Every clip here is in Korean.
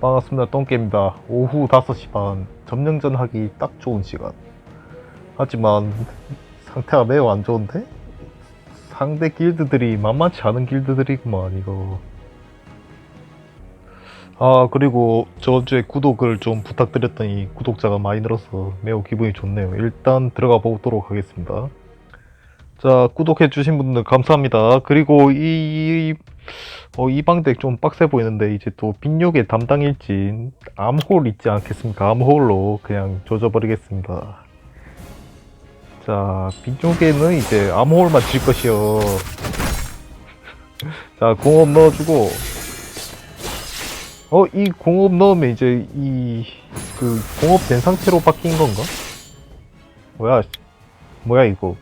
반갑습니다. 똥개입니다. 오후 5시 반 점령전 하기 딱 좋은 시간. 하지만 상태가 매우 안 좋은데? 상대 길드들이 만만치 않은 길드들이구만 이거. 아 그리고 저번주에 구독을 좀 부탁드렸더니 구독자가 많이 늘어서 매우 기분이 좋네요. 일단 들어가 보도록 하겠습니다. 자 구독해주신 분들 감사합니다. 그리고 이 어, 이 방덱 좀 빡세 보이는데 이제 또 빈욕의 담당 일진 암홀 있지 않겠습니까? 암홀로 그냥 조져버리겠습니다. 자, 빈욕에는 이제 암홀만 질 것이요. 자, 공업 넣어주고 어, 이 공업 넣으면 이제 이 그 공업 된 상태로 바뀐 건가? 뭐야? 뭐야 이거?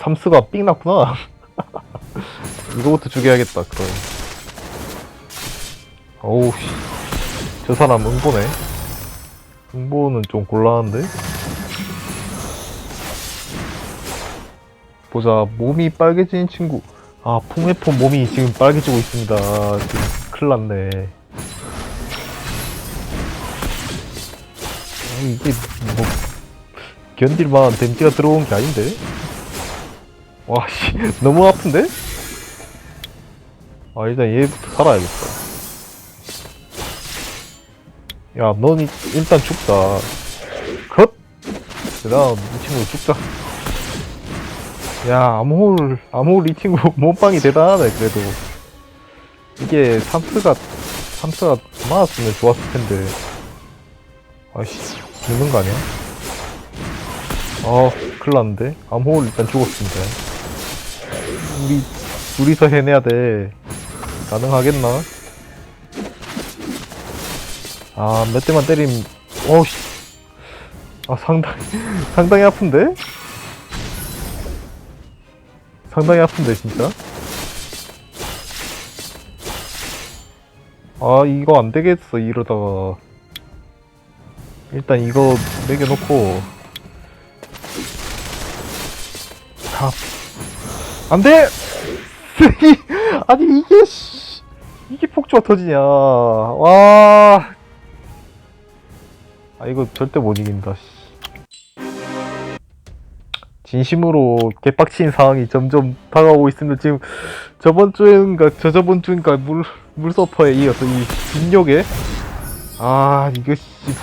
아, 삼스가 삥 났구나. 이거부터 죽여야겠다, 그럼. 어우, 씨. 저 사람 응보네. 응보는 좀 곤란한데? 보자, 몸이 빨개진 친구. 아, 풍해폰 몸이 지금 빨개지고 있습니다. 지금 큰일 났네. 어, 이게 뭐, 견딜만한 댐지가 들어온 게 아닌데? 와, 씨, 너무 아픈데? 아, 일단 얘부터 살아야겠다. 야, 넌 이- 일단 죽자. 컷! 그 다음 이 친구 죽자. 야, 암홀, 암홀 이 친구 몸빵이 대단하네, 그래도. 이게 삼스가, 삼스가 많았으면 좋았을 텐데. 아이씨, 죽는 거 아니야? 어, 큰일 났는데? 암홀 일단 죽었습니다. 우리, 둘이서 해내야 돼. 가능하겠나? 아, 몇 대만 때리면, 어우씨. 아, 상당히, 상당히 아픈데? 상당히 아픈데, 진짜? 아, 이거 안 되겠어, 이러다가. 일단 이거 매겨놓고. 가. 안 돼! 아니, 이게, 씨. 이게 폭주가 터지냐. 와. 아, 이거 절대 못 이긴다, 씨. 진심으로 개빡친 상황이 점점 다가오고 있습니다. 지금 저번 주인가, 저저번 주인가, 물, 물서퍼에 이어서 이 빈욕에. 아, 이거, 씨,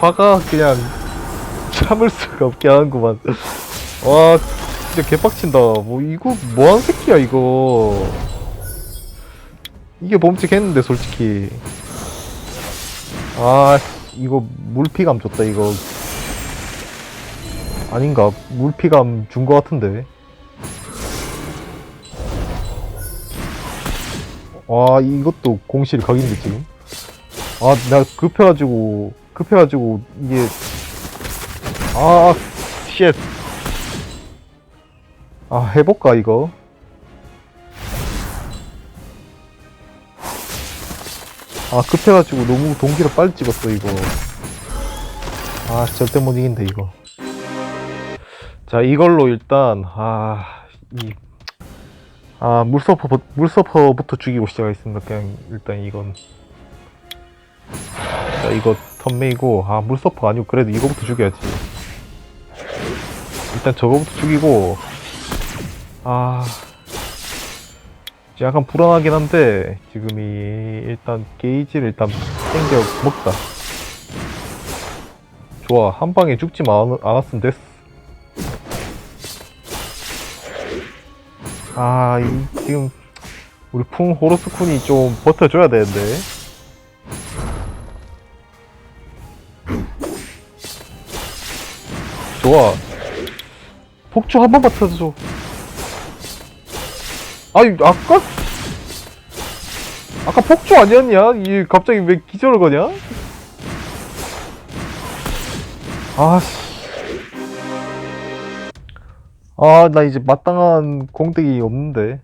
화가 그냥 참을 수가 없게 하는구만. 와, 진짜 개빡친다. 뭐, 이거, 뭐한 새끼야, 이거. 이게 범칙했는데 솔직히. 아 씨, 이거 물피감 줬다 이거. 아닌가? 물피감 준 거 같은데. 와 이것도 공실 각인데 지금? 아 내가 급해가지고 급해가지고 이게. 아 쉣 아 해볼까 이거? 아 급해가지고 너무 동기를 빨리 찍었어 이거. 아 절대 못 이긴다 이거. 자 이걸로 일단 아이 아 물서퍼 물서퍼부터 죽이고 시작하겠습니다. 그냥 일단 이건. 자 이거 턴메이고 아 물서퍼 아니고 그래도 이거부터 죽여야지. 일단 저거부터 죽이고 아. 약간 불안하긴 한데 지금이 일단 게이지를 일단 땡겨 먹자. 좋아 한 방에 죽지만 않, 않았으면 됐어. 아 이 지금 우리 풍 호로스쿤이 좀 버텨줘야 되는데. 좋아. 폭주 한 번만 터져줘 아니 아까 아까 폭주 아니었냐? 이 갑자기 왜 기절을 거냐? 아씨 아 나 이제 마땅한 공덕이 없는데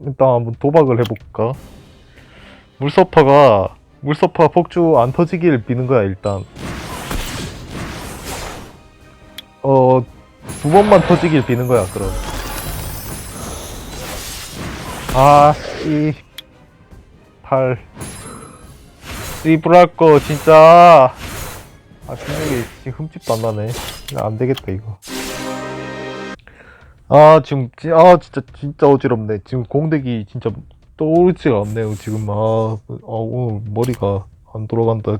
일단 한번 도박을 해볼까? 물서퍼가 물서퍼가 폭주 안 터지길 비는 거야 일단 어 두 번만 터지길 비는 거야 그럼 아씨 8 씨브랄 거 진짜. 아 근육이 지금 흠집도 안 나네. 안 되겠다 이거. 아 지금 지- 아 진짜 진짜 어지럽네. 지금 공대기 진짜 떠오르지가 않네요 지금. 아, 아 오늘 머리가 안 돌아간다.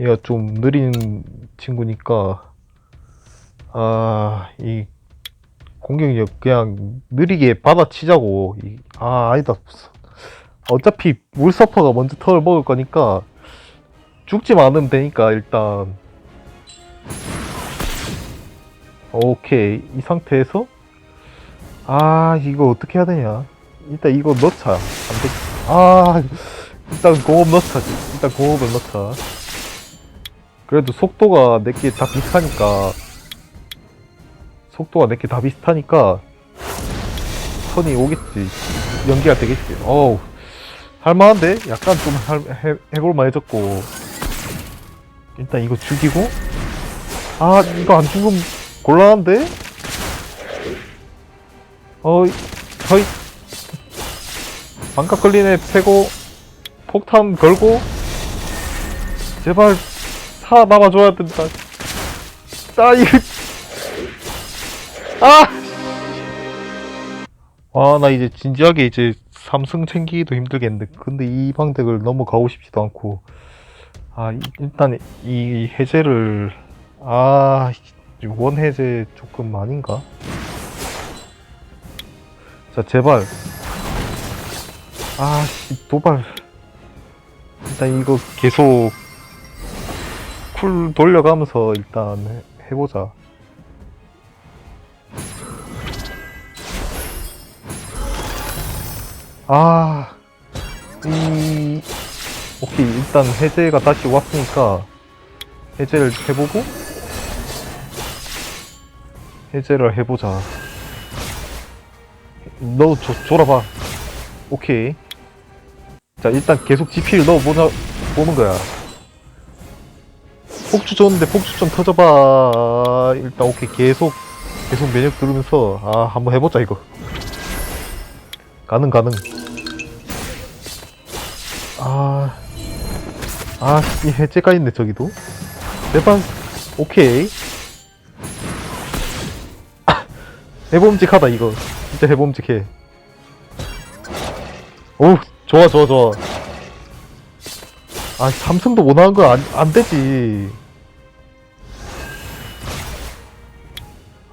얘가 좀 느린 친구니까. 아 이 공격력 그냥 느리게 받아치자고. 이, 아 아니다. 어차피 물서퍼가 먼저 털을 먹을 거니까 죽지만 않으면 되니까 일단. 오케이. 이 상태에서. 아 이거 어떻게 해야 되냐? 일단 이거 넣자. 안돼. 아 일단 공업 넣자. 일단 공업을 넣자. 그래도 속도가 내게 다 비슷하니까 속도가 내게 다 비슷하니까 선이 오겠지. 연기가 되겠지. 어우 할만한데? 약간 좀 할, 해, 해볼만 해졌고. 일단 이거 죽이고. 아 이거 안 죽으면 곤란한데? 어이 허이 반각 걸리네. 패고 폭탄 걸고. 제발 살아남아줘야 된다. 아 이거 아! 아, 나 이제 진지하게 이제 삼승 챙기기도 힘들겠는데. 근데 이 방덱을 넘어가고 싶지도 않고. 아, 이- 일단 이 해제를, 아, 이원 해제 조금 아닌가? 자, 제발. 아, 씨, 도발. 일단 이거 계속 쿨 돌려가면서 일단 해- 해보자. 아, 이, 오케이, 일단 해제가 다시 왔으니까, 해제를 해보고, 해제를 해보자. 너 줘, 줘라봐. 오케이. 자, 일단 계속 GP를 넣어보자, 보는 거야. 폭주 줬는데 폭주 좀 터져봐. 일단 오케이, 계속, 계속 면역 들으면서, 아, 한번 해보자, 이거. 가능, 가능. 아, 아, 이 해제가 있네, 저기도. 제발, 오케이. 해봄직하다, 이거. 진짜 해봄직해. 오, 좋아, 좋아, 좋아. 아, 삼성도 원하는 거 안, 안 되지.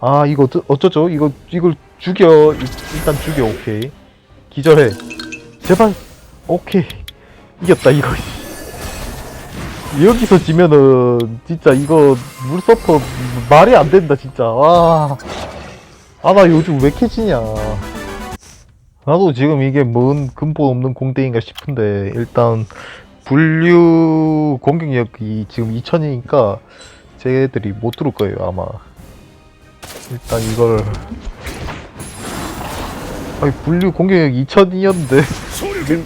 아, 이거 어쩌, 어쩌죠? 이거, 이걸 죽여. 일- 일단 죽여, 오케이. 기절해. 제발, 오케이. 이겼다 이거. 여기서 지면은 진짜 이거 물서퍼 말이 안 된다 진짜. 와 아 나 요즘 왜 이렇게 지냐. 나도 지금 이게 뭔 근본 없는 공대인가 싶은데 일단 분류 공격력이 지금 2000이니까 쟤들이 못 들을 거예요 아마. 일단 이걸 아니 분류 공격력 2000이었는데. 왜,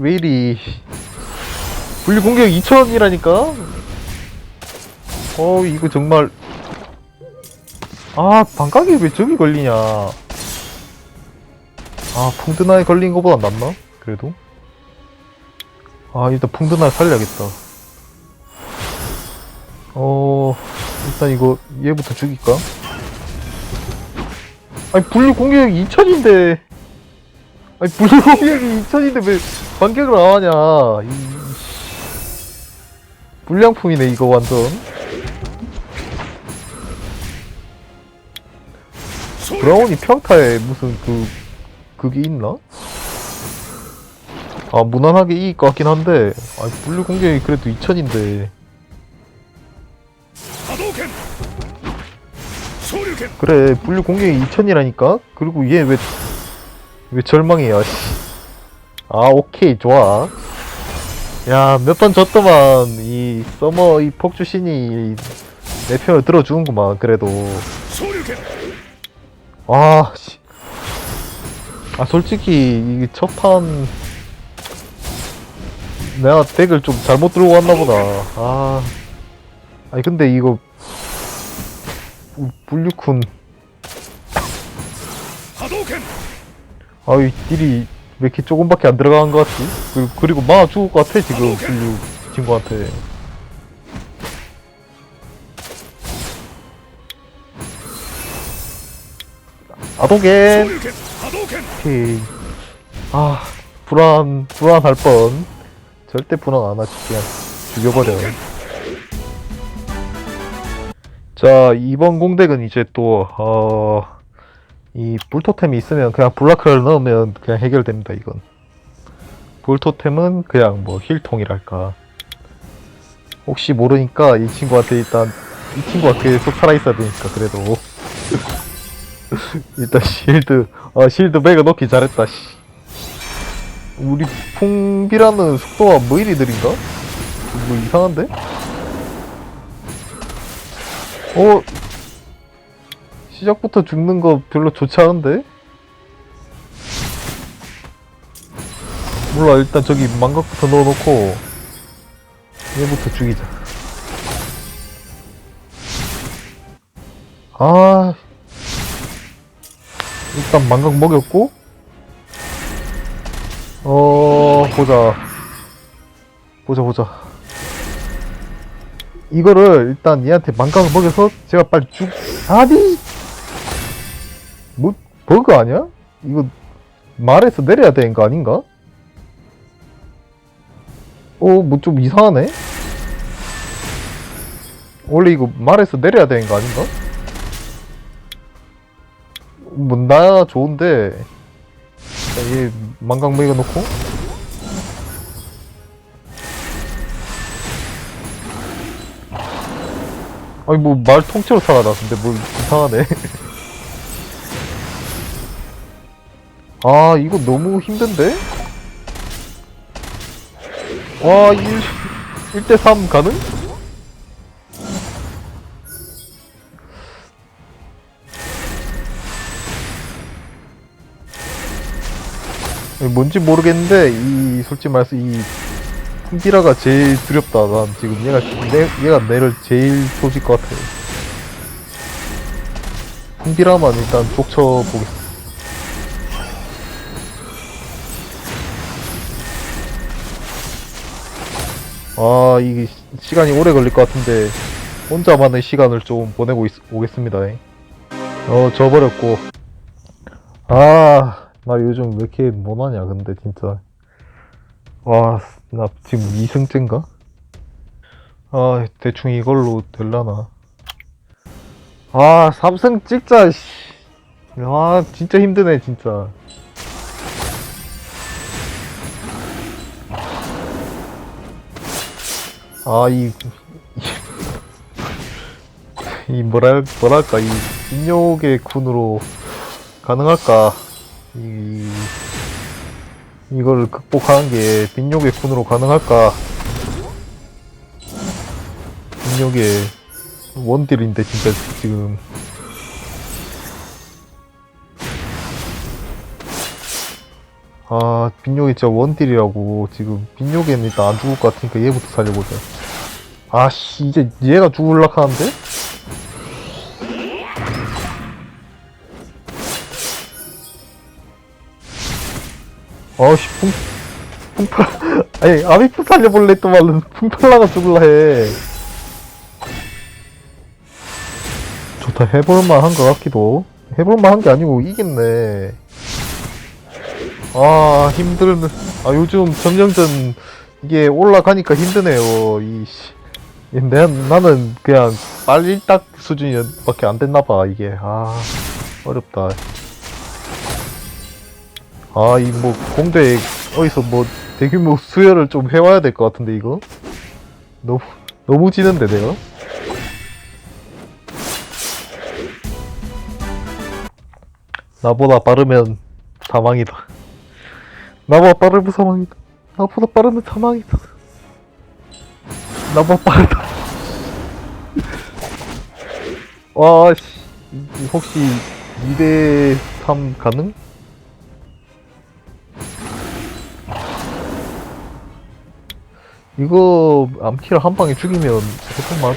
왜 이리. 분리 공격 2000이라니까? 어 이거 정말. 아 반각이 왜 저기 걸리냐. 아 풍드나에 걸린 거보다 낫나? 그래도? 아 일단 풍드나 살려야겠다. 어 일단 이거 얘부터 죽일까? 아니 분리 공격이 2000인데 아니 불량이 2000인데 왜 반격을 안 하냐. 이... 불량품이네 이거 완전. 브라운이 평타에 무슨 그 그게 있나? 아 무난하게 이길 것 같긴 한데. 아 물류 공격이 그래도 2000인데. 그래 물류 공격이 2000이라니까? 그리고 얘 왜 이거 절망이야 아 오케이 좋아. 야 몇 번 졌더만 이 서머 이 폭주신이 내 편을 들어주는구만 그래도. 아 씨. 아 솔직히 이 첫판 내가 덱을 좀 잘못 들고 왔나 보다. 아. 아니 근데 이거 불류쿤. 아이, 딜이 왜 이렇게 조금밖에 안 들어가는 것 같지? 그리고, 그리고 마 죽을 것 같아, 지금. 이 친구한테. 아도겐! 오케이. 아, 불안, 불안할 뻔. 절대 불안 안 하지. 그냥 죽여버려. 자, 이번 공덱은 이제 또, 어, 이 불토템이 있으면 그냥 블라크를 넣으면 그냥 해결됩니다, 이건. 불토템은 그냥 뭐 힐통이랄까. 혹시 모르니까 이 친구한테 일단, 이 친구가 계속 살아있어야 되니까, 그래도. 일단 실드, 아, 실드 매가 넣기 잘했다, 씨. 우리 풍비라는 속도가 뭐 이리 느린가? 뭐 이상한데? 어? 시작부터 죽는 거 별로 좋지 않은데? 몰라 일단 저기 망각부터 넣어놓고 얘부터 죽이자. 아 일단 망각 먹였고 어 보자. 보자 보자. 이거를 일단 얘한테 망각을 먹여서 제가 빨리 죽 아니! 뭐 버그 아니야? 이거 말에서 내려야 되는 거 아닌가? 어 뭐 좀 이상하네 원래 이거 말에서 내려야 되는 거 아닌가? 뭐 나야 좋은데 자, 얘 망각 먹여 놓고 아니 뭐 말 통째로 살아나 근데 뭐 이상하네 아 이거 너무 힘든데? 와 1, 1대3 가능? 뭔지 모르겠는데 이 솔직히 말해서 이 풍비라가 제일 두렵다 난 지금 얘가 내, 얘가 내를 제일 조질 것 같아 풍비라만 일단 쫓쳐보겠습니다 아 시- 시간이 오래 걸릴 것 같은데 혼자만의 시간을 좀 보내고 있, 오겠습니다. 어 져버렸고. 아 나 요즘 왜 이렇게 못하냐 근데 진짜. 와 나 지금 2승째인가? 아 대충 이걸로 될라나? 아 3승 찍자 씨. 아 진짜 힘드네 진짜 아이 이 뭐랄 뭐랄까 이 인욕의 군으로 가능할까? 이 이거를 극복하는 게 빈욕의 군으로 가능할까? 빈욕의 원딜인데 진짜 지금 아 빈욕이 진짜 원딜이라고. 지금 빈욕에는 일단 안 죽을 것 같으니까 얘부터 살려보자. 아씨 이제 얘가 죽을락 하는데? 어씨 풍 풍팔 아니 아미프 살려볼래? 또 말은 풍팔라가 죽을라 해. 좋다 해볼만 한 것 같기도. 해볼만 한 게 아니고 이겼네 아 힘들네 아 요즘 점령전 이게 올라가니까 힘드네요 이씨. 내, 나는 그냥 빨리 딱 수준밖에 안 됐나봐 이게. 아 어렵다. 아, 이 뭐 공대 어디서 뭐 대규모 수혈을 좀 해와야 될 것 같은데 이거? 너무 너무 지는데 내가? 나보다 빠르면 사망이다. 나보다 빠르면 사망이다. 나보다 빠르면 사망이다. 나보다 빠르다. 와, 씨. 이- 혹시 2대 3 가능? 이거 암키를 한 방에 죽이면 해볼만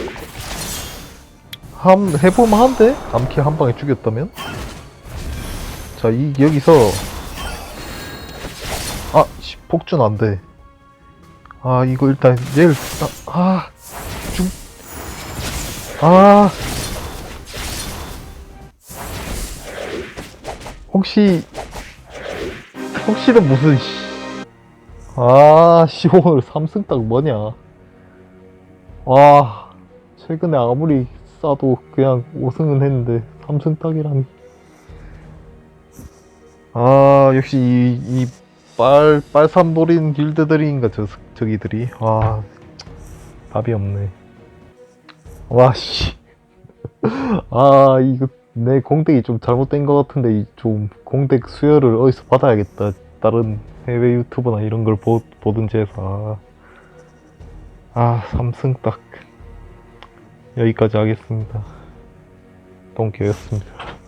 한 해볼만 한데 암키 한 방에 죽였다면 자 이 여기서 아 씨, 폭준 안 돼 아 이거 일단 내일 아, 중, 아, 혹시 혹시는 무슨 씨, 아, 씨 오늘 삼승 딱 뭐냐? 와, 최근에 아무리 싸도 그냥 5승은 했는데 삼승 딱이라니. 아, 역시 이, 이 빨, 빨삼 노린 길드들인가, 저, 저기들이. 와, 답이 없네. 와, 씨. 아, 이거, 내 공덱이 좀 잘못된 것 같은데, 이 좀, 공덱 수혈을 어디서 받아야겠다. 다른 해외 유튜브나 이런 걸 보, 보든지 해서. 아, 삼승 딱. 여기까지 하겠습니다. 똥개였습니다.